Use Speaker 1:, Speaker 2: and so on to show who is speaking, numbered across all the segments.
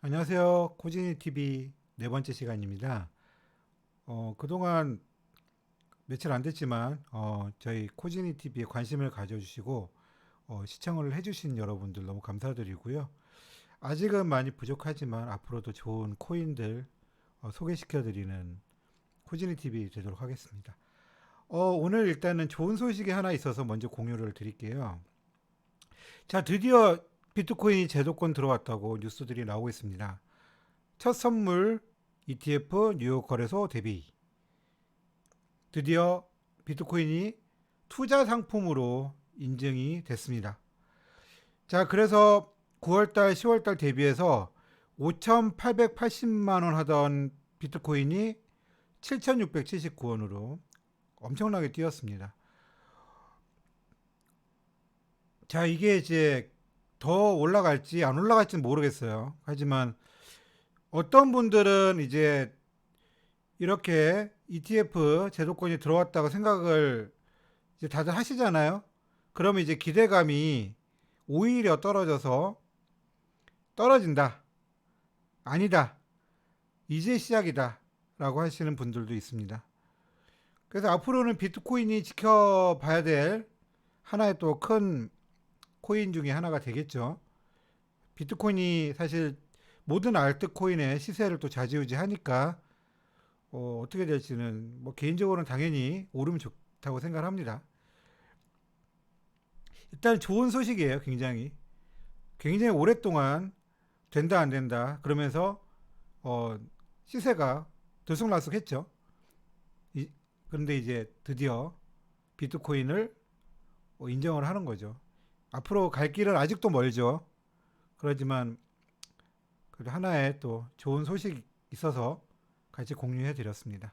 Speaker 1: 안녕하세요. 코지니 TV 네 번째 시간입니다. 어, 그동안 며칠 안 됐지만 어, 저희 코지니 TV에 관심을 가져주시고 어, 시청을 해주신 여러분들 너무 감사드리고요. 아직은 많이 부족하지만 앞으로도 좋은 코인들 어, 소개시켜드리는 코지니 TV 되도록 하겠습니다. 어, 오늘 일단은 좋은 소식이 하나 있어서 먼저 공유를 드릴게요. 자, 드디어 비트코인이 제도권 들어왔다고 뉴스들이 나오고 있습니다. 첫 선물 ETF 뉴욕 거래소 대비. 드디어 비트코인이 투자 상품으로 인증이 됐습니다. 자, 그래서 9월달, 10월달 대비해서 5,880만 원 하던 비트코인이 7,679원으로 엄청나게 뛰었습니다. 자, 이게 이제 더 올라갈지 안 올라갈지는 모르겠어요. 하지만 어떤 분들은 이제 이렇게 ETF 제도권이 들어왔다고 생각을 이제 다들 하시잖아요. 그러면 이제 기대감이 오히려 떨어져서 떨어진다. 아니다. 이제 시작이다. 라고 하시는 분들도 있습니다. 그래서 앞으로는 비트코인이 지켜봐야 될 하나의 또 큰 코인 중에 하나가 되겠죠. 비트코인이 사실 모든 알트코인의 시세를 또 좌지우지 하니까 어, 어떻게 될지는 뭐 개인적으로는 당연히 오르면 좋다고 생각합니다. 일단 좋은 소식이에요. 굉장히 굉장히 오랫동안 된다 안 된다 그러면서 어, 시세가 들쑥날쑥했죠. 이- 그런데 이제 드디어 비트코인을 어, 인정을 하는 거죠. 앞으로 갈 길은 아직도 멀죠. 그렇지만 그래도 하나의 또 좋은 소식이 있어서 같이 공유해 드렸습니다.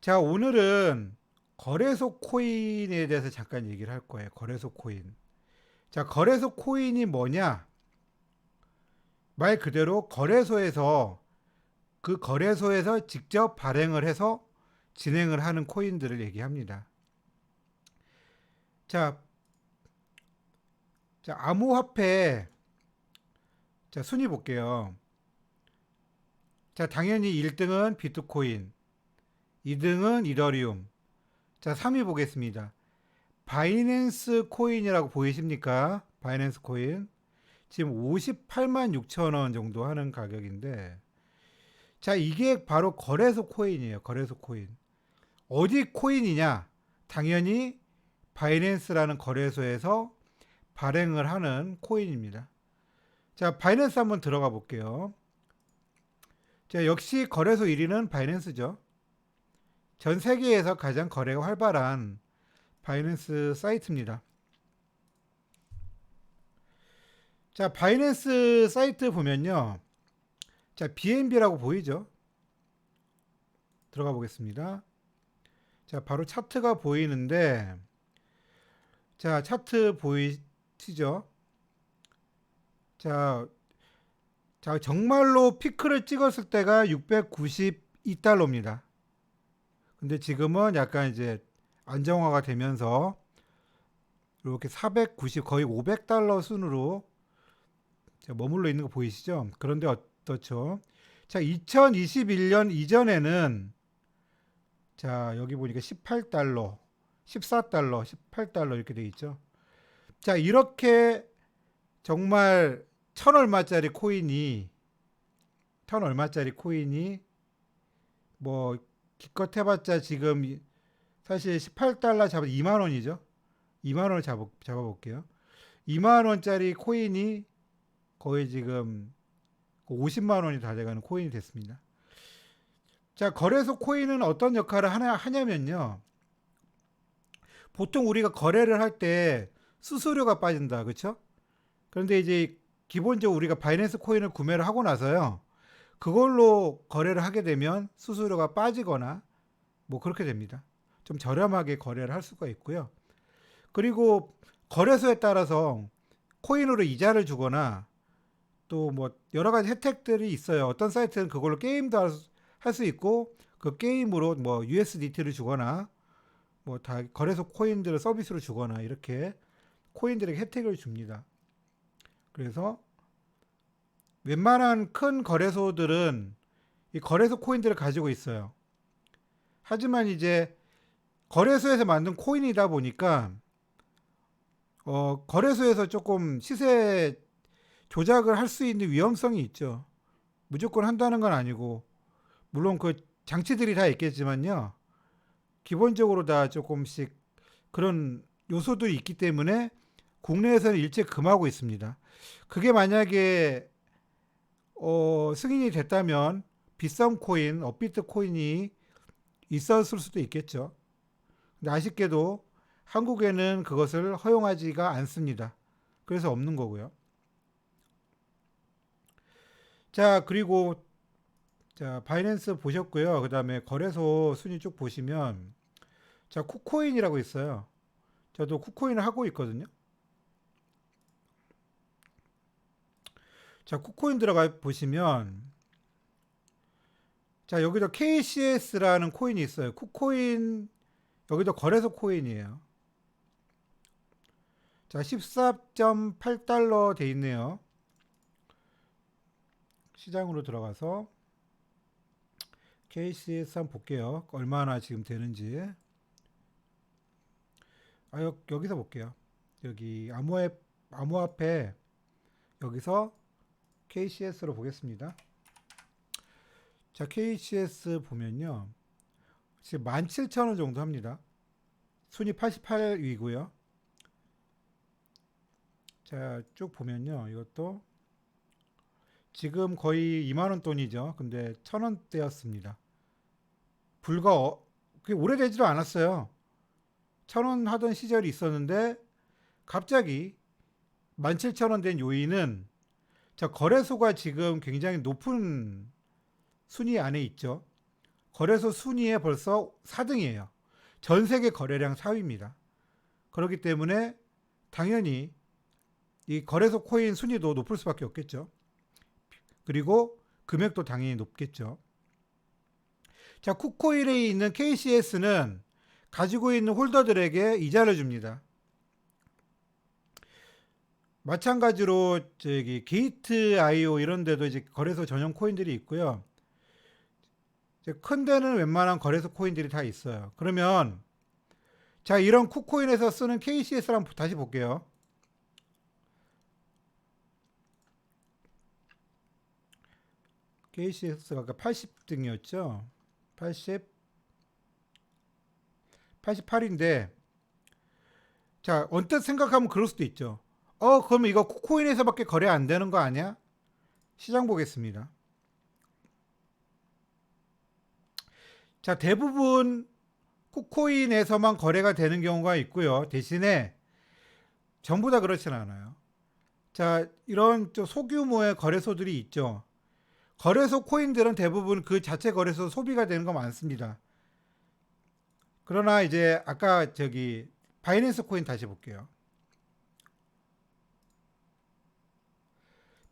Speaker 1: 자, 오늘은 거래소 코인에 대해서 잠깐 얘기를 할 거예요. 거래소 코인. 자, 거래소 코인이 뭐냐? 말 그대로 거래소에서 그 거래소에서 직접 발행을 해서 진행을 하는 코인들을 얘기합니다. 자, 자, 암호화폐 자, 순위 볼게요. 자, 당연히 1등은 비트코인, 2등은 이더리움. 자, 3위 보겠습니다. 바이낸스 코인이라고 보이십니까? 바이낸스 코인. 지금 58만 6천 원 정도 하는 가격인데, 자, 이게 바로 거래소 코인이에요. 거래소 코인. 어디 코인이냐? 당연히 바이낸스라는 거래소에서 발행을 하는 코인입니다. 자, 바이낸스 한번 들어가 볼게요. 자, 역시 거래소 1위는 바이낸스죠. 전 세계에서 가장 거래가 활발한 바이낸스 사이트입니다. 자, 바이낸스 사이트 보면요. 자, BNB라고 보이죠? 들어가 보겠습니다. 자, 바로 차트가 보이는데, 자, 차트 보이 시죠? 자, 자, 정말로 피크를 찍었을 때가 692달러입니다. 근데 지금은 약간 이제 안정화가 되면서 이렇게 490 거의 500달러 순으로 자, 머물러 있는 거 보이시죠? 그런데 어떻죠? 자, 2021년 이전에는 자, 여기 보니까 18달러, 14달러, 18달러 이렇게 돼 있죠. 자, 이렇게 정말 천 얼마짜리 코인이 천 얼마짜리 코인이 뭐 기껏 해봤자 지금 이- 사실 18달러 잡아 2만 원이죠. 2만 원을 잡아 잡아볼게요. 2만 원짜리 코인이 거의 지금 50만 원이 다 돼가는 코인이 됐습니다. 자 거래소 코인은 어떤 역할을 하냐 하냐면요. 보통 우리가 거래를 할 때 수수료가 빠진다, 그렇죠? 그런데 이제 기본적으로 우리가 바이낸스 코인을 구매를 하고 나서요. 그걸로 거래를 하게 되면 수수료가 빠지거나 뭐 그렇게 됩니다. 좀 저렴하게 거래를 할 수가 있고요. 그리고 거래소에 따라서 코인으로 이자를 주거나 또 뭐 여러 가지 혜택들이 있어요. 어떤 사이트는 그걸로 게임도 할 수 있고 그 게임으로 뭐 USDT를 주거나 뭐 다 거래소 코인들을 서비스로 주거나 이렇게 코인들에게 혜택을 줍니다. 그래서 웬만한 큰 거래소들은 이 거래소 코인들을 가지고 있어요. 하지만 이제 거래소에서 만든 코인이다 보니까 어, 거래소에서 조금 시세 조작을 할 수 있는 위험성이 있죠. 무조건 한다는 건 아니고 물론 그 장치들이 다 있겠지만요. 기본적으로 다 조금씩 그런 요소들이 있기 때문에 국내에서는 일제 금하고 있습니다. 그게 만약에 어, 승인이 됐다면 비싼 코인, 업비트 코인이 있었을 수도 있겠죠. 근데 아쉽게도 한국에는 그것을 허용하지가 않습니다. 그래서 없는 거고요. 자, 그리고 자, 바이낸스 보셨고요. 그다음에 거래소 순위 쭉 보시면 자, 쿠코인이라고 있어요. 저도 쿠코인을 하고 있거든요. 자, 쿠코인 들어가 보시면 자, 여기도 KCS라는 코인이 있어요. 쿠코인 여기도 거래소 코인이에요. 자, 14.8달러 돼 있네요. 시장으로 들어가서 KCS 한번 볼게요. 얼마나 지금 되는지. 아, 여, 여기서 볼게요. 여기 암호앱, 암호화폐 여기서 KCS로 보겠습니다. 자, KCS 보면요. 지금 17,000원 정도 합니다. 순위 88위고요. 자, 쭉 보면요. 이것도 지금 거의 2만 원 돈이죠. 근데 천 원대였습니다. 불과 어, 그게 오래되지도 않았어요. 천원 하던 시절이 있었는데 갑자기 17,000원 된 요인은 자, 거래소가 지금 굉장히 높은 순위 안에 있죠. 거래소 순위에 벌써 4등이에요. 전 세계 거래량 4위입니다. 그렇기 때문에 당연히 이 거래소 코인 순위도 높을 수밖에 없겠죠. 그리고 금액도 당연히 높겠죠. 자, 쿠코인에 있는 KCS는 가지고 있는 홀더들에게 이자를 줍니다. 마찬가지로 저기 게이트 IO 이런 데도 이제 거래소 전용 코인들이 있고요. 큰 데는 웬만한 거래소 코인들이 다 있어요. 그러면 자, 이런 쿠코인에서 쓰는 KCS를 한번 다시 볼게요. KCS가 아까 80등이었죠. 80 88인데 자, 언뜻 생각하면 그럴 수도 있죠. 어, 그러면 이거 쿠코인에서밖에 거래 안 되는 거 아니야? 시장 보겠습니다. 자, 대부분 쿠코인에서만 거래가 되는 경우가 있고요. 대신에 전부 다 그렇진 않아요. 자, 이런 좀 소규모의 거래소들이 있죠. 거래소 코인들은 대부분 그 자체 거래소 소비가 되는 거 많습니다. 그러나 이제 아까 저기 바이낸스 코인 다시 볼게요.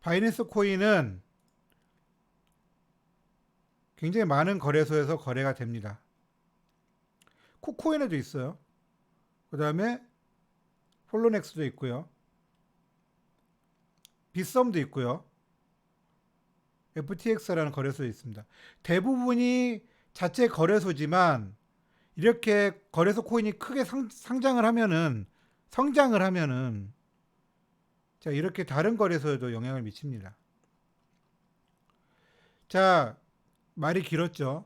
Speaker 1: 바이낸스 코인은 굉장히 많은 거래소에서 거래가 됩니다. 쿠코인에도 있어요. 그 다음에 폴로넥스도 있고요. 빗썸도 있고요. FTX라는 거래소에 있습니다. 대부분이 자체 거래소지만 이렇게 거래소 코인이 크게 상, 상장을 하면은 성장을 하면은 자 이렇게 다른 거래소에도 영향을 미칩니다. 자 말이 길었죠.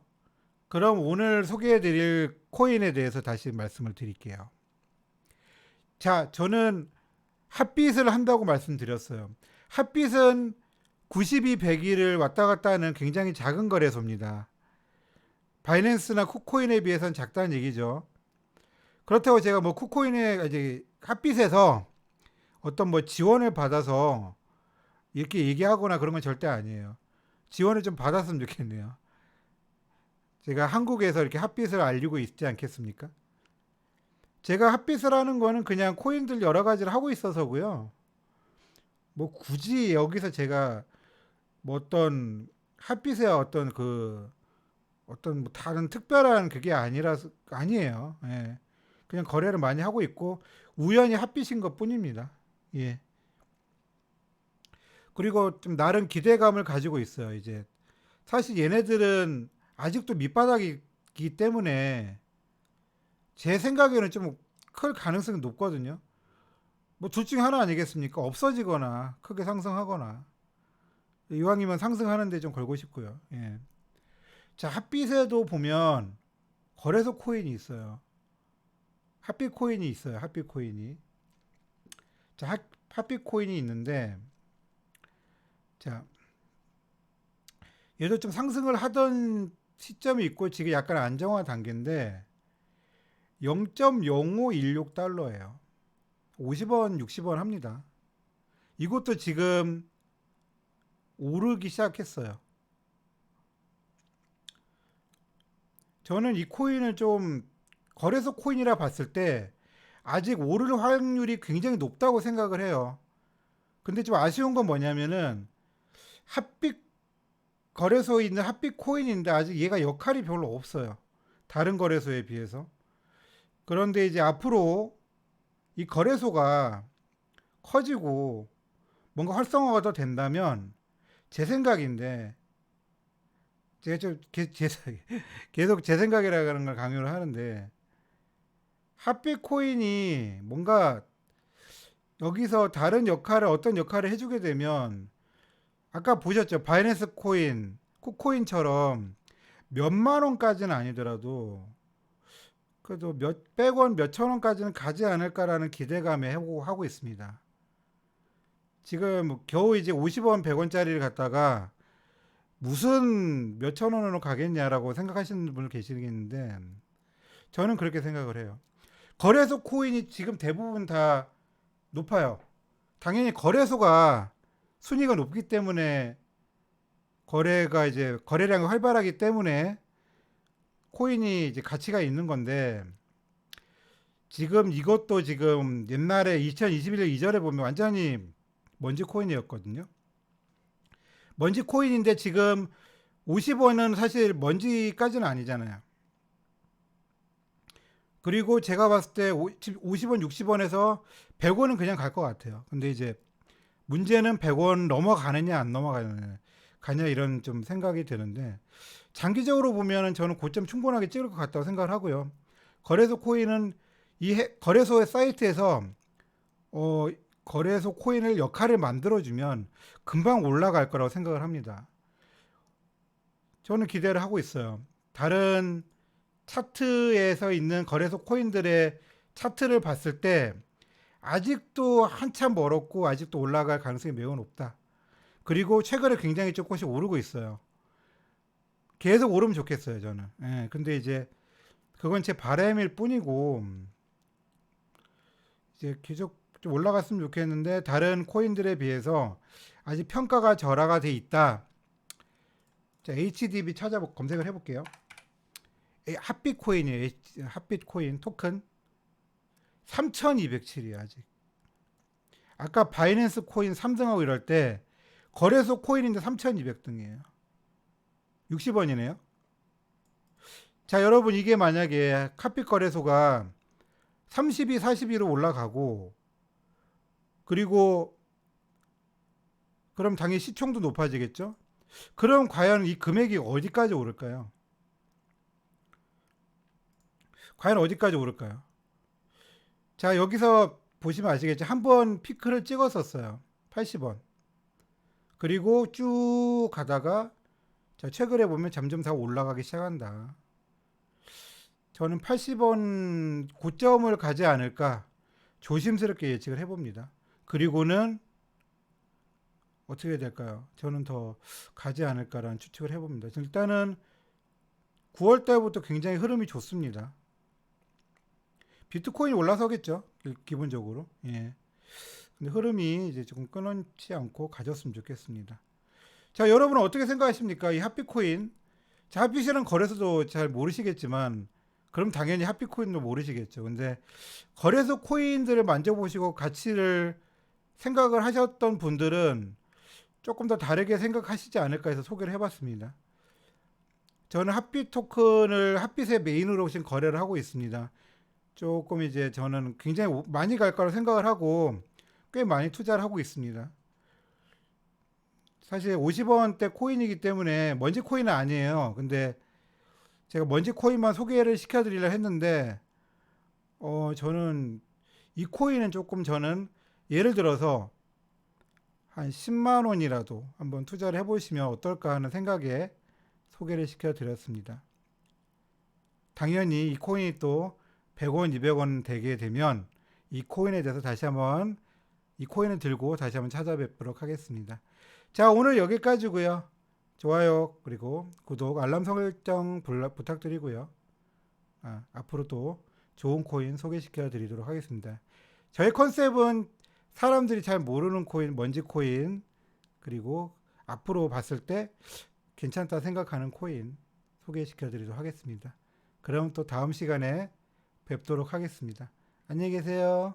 Speaker 1: 그럼 오늘 소개해 드릴 코인에 대해서 다시 말씀을 드릴게요. 자 저는 핫빗을 한다고 말씀드렸어요. 핫빗은 92, 100일을 왔다 갔다 하는 굉장히 작은 거래소입니다. 바이낸스나 쿠코인에 비해서는 작다는 얘기죠. 그렇다고 제가 뭐 쿠코인에 이제 핫빗에서 어떤 뭐 지원을 받아서 이렇게 얘기하거나 그런 건 절대 아니에요. 지원을 좀 받았으면 좋겠네요. 제가 한국에서 이렇게 핫빗을 알리고 있지 않겠습니까? 제가 핫빗을 하는 거는 그냥 코인들 여러 가지를 하고 있어서고요. 뭐 굳이 여기서 제가 뭐 어떤 핫빗의 어떤 그 어떤 뭐 다른 특별한 그게 아니라서 아니에요. 예. 그냥 거래를 많이 하고 있고 우연히 핫빗인 것 뿐입니다. 예. 그리고 좀 나름 기대감을 가지고 있어요. 이제 사실 얘네들은 아직도 밑바닥이기 때문에 제 생각에는 좀 클 가능성이 높거든요. 뭐 둘 중에 하나 아니겠습니까? 없어지거나 크게 상승하거나 이왕이면 상승하는데 좀 걸고 싶고요. 예. 자 핫빛에도 보면 거래소 코인이 있어요. 핫빛 코인이 있어요. 핫빛 코인이. 자 핫, 핫빛 코인이 있는데 자 얘도 좀 상승을 하던 시점이 있고 지금 약간 안정화 단계인데 0.0516달러예요. 50원, 60원 합니다. 이것도 지금 오르기 시작했어요. 저는 이 코인을 좀 거래소 코인이라 봤을 때 아직 오를 확률이 굉장히 높다고 생각을 해요. 근데 좀 아쉬운 건 뭐냐면은 핫빛 거래소에 있는 핫빛 코인인데 아직 얘가 역할이 별로 없어요. 다른 거래소에 비해서. 그런데 이제 앞으로 이 거래소가 커지고 뭔가 활성화가 더 된다면 제 생각인데 제가 좀 계속 제 생각이라는 걸 강요를 하는데 핫빛 코인이 뭔가 여기서 다른 역할을 어떤 역할을 해주게 되면 아까 보셨죠 바이낸스 코인 쿠코인처럼 몇만 원까지는 아니더라도 그래도 몇백 원, 몇천 원까지는 가지 않을까라는 기대감에 하고, 있습니다. 지금 뭐 겨우 이제 50원, 100원짜리를 갖다가 무슨 몇천 원으로 가겠냐라고 생각하시는 분 계시겠는데 저는 그렇게 생각을 해요. 거래소 코인이 지금 대부분 다 높아요. 당연히 거래소가 순위가 높기 때문에 거래가 이제 거래량이 활발하기 때문에 코인이 이제 가치가 있는 건데 지금 이것도 지금 옛날에 2021년 이전에 보면 완전히 먼지 코인이었거든요. 먼지 코인인데 지금 50원은 사실 먼지까지는 아니잖아요. 그리고 제가 봤을 때 50원, 60원에서 100원은 그냥 갈 것 같아요. 근데 이제 문제는 100원 넘어가느냐 안 넘어가느냐 가냐 이런 좀 생각이 드는데 장기적으로 보면은 저는 고점 충분하게 찍을 것 같다고 생각을 하고요. 거래소 코인은 이 해- 거래소의 사이트에서 어, 거래소 코인을 역할을 만들어주면 금방 올라갈 거라고 생각을 합니다. 저는 기대를 하고 있어요. 다른 차트에서 있는 거래소 코인들의 차트를 봤을 때 아직도 한참 멀었고 아직도 올라갈 가능성이 매우 높다. 그리고 최근에 굉장히 조금씩 오르고 있어요. 계속 오르면 좋겠어요, 저는. 예, 근데 이제 그건 제 바람일 뿐이고 이제 계속 좀 올라갔으면 좋겠는데 다른 코인들에 비해서 아직 평가가 절하가 돼 있다. 자, HDB 찾아보 검색을 해볼게요. 에, 핫빛 코인이에요. 핫빛 코인 토큰 3,207이에요 아직. 아까 바이낸스 코인 3등하고 이럴 때 거래소 코인인데 3,200등이에요. 60원이네요. 자, 여러분 이게 만약에 카피 거래소가 32, 42로 올라가고 그리고 그럼 당연히 시총도 높아지겠죠? 그럼 과연 이 금액이 어디까지 오를까요? 과연 어디까지 오를까요? 자, 여기서 보시면 아시겠죠? 한번 피크를 찍었었어요. 80원. 그리고 쭉 가다가 자, 최근에 보면 점점 다 올라가기 시작한다. 저는 80원 고점을 가지 않을까 조심스럽게 예측을 해봅니다. 그리고는 어떻게 될까요? 저는 더 가지 않을까라는 추측을 해봅니다. 일단은 9월 달부터 굉장히 흐름이 좋습니다. 비트코인이 올라서겠죠. 기- 기본적으로. 예. 근데 흐름이 이제 조금 끊어지 않고 가졌으면 좋겠습니다. 자, 여러분은 어떻게 생각하십니까? 이 핫비코인. 자, 핫비시는 거래소도 잘 모르시겠지만, 그럼 당연히 핫비코인도 모르시겠죠. 근데 거래소 코인들을 만져보시고 가치를 생각을 하셨던 분들은 조금 더 다르게 생각하시지 않을까 해서 소개를 해봤습니다. 저는 핫빛 토큰을 핫빛의 메인으로 지금 거래를 하고 있습니다. 조금 이제 저는 굉장히 오- 많이 갈 거라 생각을 하고 꽤 많이 투자를 하고 있습니다. 사실 50원대 코인이기 때문에 먼지 코인은 아니에요. 근데 제가 먼지 코인만 소개를 시켜드리려 했는데 어 저는 이 코인은 조금 저는 예를 들어서 한 10만 원이라도 한번 투자를 해보시면 어떨까 하는 생각에 소개를 시켜드렸습니다. 당연히 이 코인이 또 100원, 200원 되게 되면 이 코인에 대해서 다시 한번 이 코인을 들고 다시 한번 찾아뵙도록 하겠습니다. 자, 오늘 여기까지고요. 좋아요 그리고 구독, 알람 설정 부탁드리고요. 아, 앞으로 또 좋은 코인 소개시켜 드리도록 하겠습니다. 저희 컨셉은 사람들이 잘 모르는 코인, 먼지 코인, 그리고 앞으로 봤을 때 괜찮다 생각하는 코인 소개시켜 드리도록 하겠습니다. 그럼 또 다음 시간에 뵙도록 하겠습니다. 안녕히 계세요.